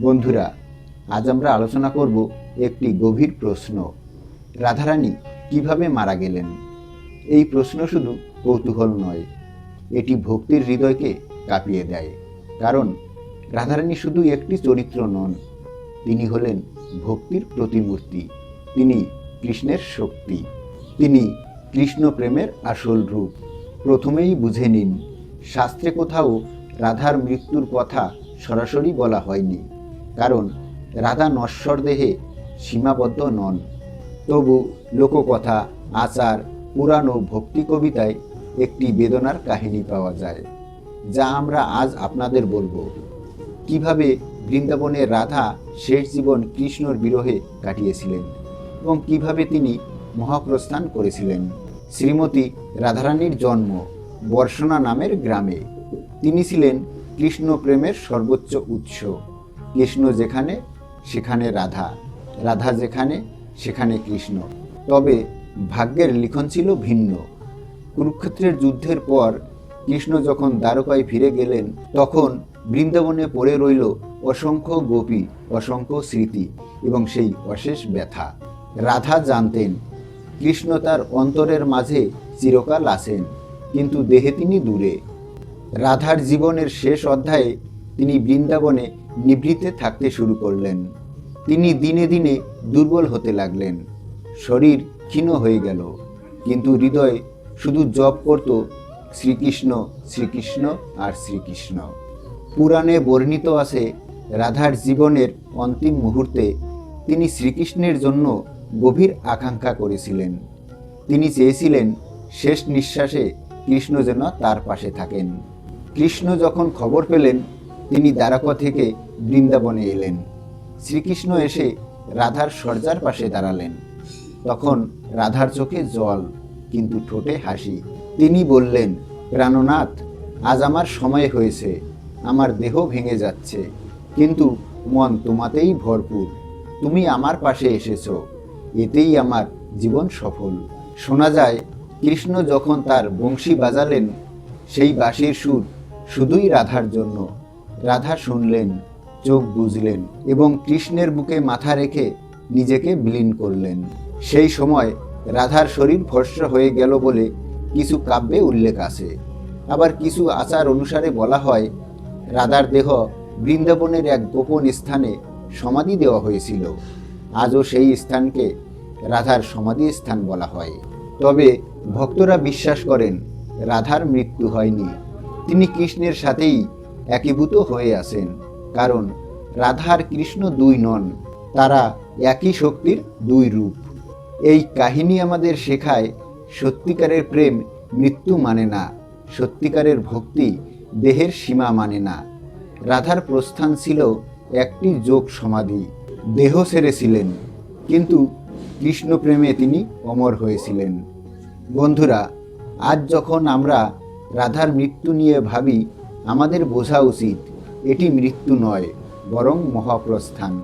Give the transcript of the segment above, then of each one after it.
বন্ধুরা, আজ আমরা আলোচনা করব একটি গভীর প্রশ্ন। রাধারানী কীভাবে মারা গেলেন? এই প্রশ্ন শুধু কৌতূহল নয়, এটি ভক্তির হৃদয়কে কাঁপিয়ে দেয়। কারণ রাধারানী শুধু একটি চরিত্র নন, তিনি হলেন ভক্তির প্রতিমূর্তি, তিনি কৃষ্ণের শক্তি, তিনি কৃষ্ণ প্রেমের আসল রূপ। প্রথমেই বুঝে নিন, শাস্ত্রে কোথাও রাধার মৃত্যুর কথা সরাসরি বলা হয়নি। কারণ রাধা নশ্বর দেহে সীমাবদ্ধ নন। তবু লোককথা, আচার, পুরাণ ও ভক্তি কবিতায় একটি বেদনার কাহিনী পাওয়া যায়, যা আমরা আজ আপনাদের বলব। কীভাবে বৃন্দাবনে রাধা শেষ জীবন কৃষ্ণর বিরহে কাটিয়েছিলেন এবং কীভাবে তিনি মহাপ্রস্থান করেছিলেন। শ্রীমতী রাধারানীর জন্ম বর্ষণা নামের গ্রামে। তিনি ছিলেন কৃষ্ণ প্রেমের সর্বোচ্চ উৎস। কৃষ্ণ যেখানে, সেখানে রাধা রাধা যেখানে, সেখানে কৃষ্ণ। তবে ভাগ্যের লিখন ছিল ভিন্ন। কুরুক্ষেত্রের যুদ্ধের পর কৃষ্ণ যখন দ্বারকায় ফিরে গেলেন, তখন বৃন্দাবনে পড়ে রইল অসংখ্য গোপী, অসংখ্য স্মৃতি এবং সেই অশেষ ব্যথা। রাধা জানতেন, কৃষ্ণ তার অন্তরের মাঝে চিরকাল আছেন, কিন্তু দেহে তিনি দূরে। রাধার জীবনের শেষ অধ্যায়ে তিনি বৃন্দাবনে নিভৃতে থাকতে শুরু করলেন। তিনি দিনে দিনে দুর্বল হতে লাগলেন। শরীর ক্ষীণ হয়ে গেল, কিন্তু হৃদয় শুধু জপ করত শ্রীকৃষ্ণ শ্রীকৃষ্ণ আর শ্রীকৃষ্ণ। পুরাণে বর্ণিত আছে, রাধার জীবনের অন্তিম মুহূর্তে তিনি শ্রীকৃষ্ণের জন্য গভীর আকাঙ্ক্ষা করেছিলেন। তিনি চেয়েছিলেন, শেষ নিঃশ্বাসে কৃষ্ণ যেন তার পাশে থাকেন। কৃষ্ণ যখন খবর পেলেন তিনি দ্বারকা থেকে বৃন্দাবনে এলেন। শ্রীকৃষ্ণ এসে রাধার সর্জার পাশে দাঁড়ালেন। তখন রাধার চোখে জল, কিন্তু ঠোঁটে হাসি। তিনি বললেন, প্রাণনাথ, আজ আমার সময় হয়েছে। আমার দেহ ভেঙে যাচ্ছে, কিন্তু মন তোমাতেই ভরপুর। তুমি আমার পাশে এসেছ। এতেই আমার জীবন সফল। শোনা যায়, কৃষ্ণ যখন তার বংশী বাজালেন, সেই বাঁশির সুর শুধুই রাধার জন্য। রাধা শুনলেন, চোখ বুঝলেন এবং কৃষ্ণের বুকে মাথা রেখে নিজেকে বিলীন করলেন। সেই সময় রাধার শরীর ভস্য হয়ে গেল বলে কিছু কাব্যে উল্লেখ আছে। আবার কিছু আচার অনুসারে বলা হয়, রাধার দেহ বৃন্দাবনের এক গোপন স্থানে সমাধি দেওয়া হয়েছিল। আজও সেই স্থানকে রাধার সমাধি স্থান বলা হয়। তবে ভক্তরা বিশ্বাস করেন, রাধার মৃত্যু হয়নি। তিনি কৃষ্ণের সাথেই একীভূত হয়ে আছেন। কারণ রাধার কৃষ্ণ দুই নন, তারা একই শক্তির দুই রূপ। এই কাহিনী আমাদের শেখায়, সত্যিকারের প্রেম মৃত্যু মানে না, সত্যিকারের ভক্তি দেহের সীমা মানে না। রাধার প্রস্থান ছিল একটি যোগ সমাধি, দেহ ছেড়েছিলেন কিন্তু কৃষ্ণ প্রেমে তিনি অমর হয়েছিলেন। বন্ধুরা, আজ যখন আমরা রাধার মৃত্যু নিয়ে ভাবি আমাদের বোঝা উচিত, এটি মৃত্যু নয়, বরং মহাপ্রস্থান।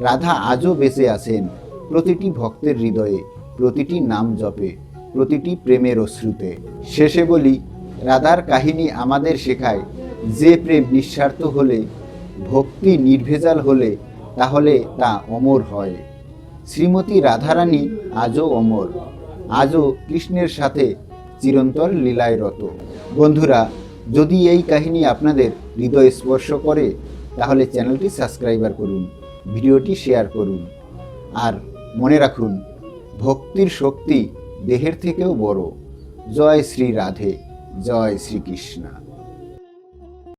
রাধা আজও বেঁচে আছেন, প্রতিটি ভক্তের হৃদয়ে, প্রতিটি নাম জপে, প্রতিটি প্রেমের অশ্রুতে। শেষে বলি, রাধার কাহিনী আমাদের শেখায়, যে প্রেম নিঃস্বার্থ হলে, ভক্তি নির্ভেজাল হলে, তাহলে তা অমর হয়। শ্রীমতী রাধারানী আজও অমর, আজও কৃষ্ণের সাথে চিরন্তর লীলায় রত বন্ধুরা যদি এই কাহিনী আপনাদের হৃদয় স্পর্শ করে, তাহলে চ্যানেলটি সাবস্ক্রাইবার করুন, ভিডিওটি শেয়ার করুন, আর মনে রাখুন, ভক্তির শক্তি দেহের থেকেও বড়। জয় শ্রী রাধে, জয় শ্রীকৃষ্ণ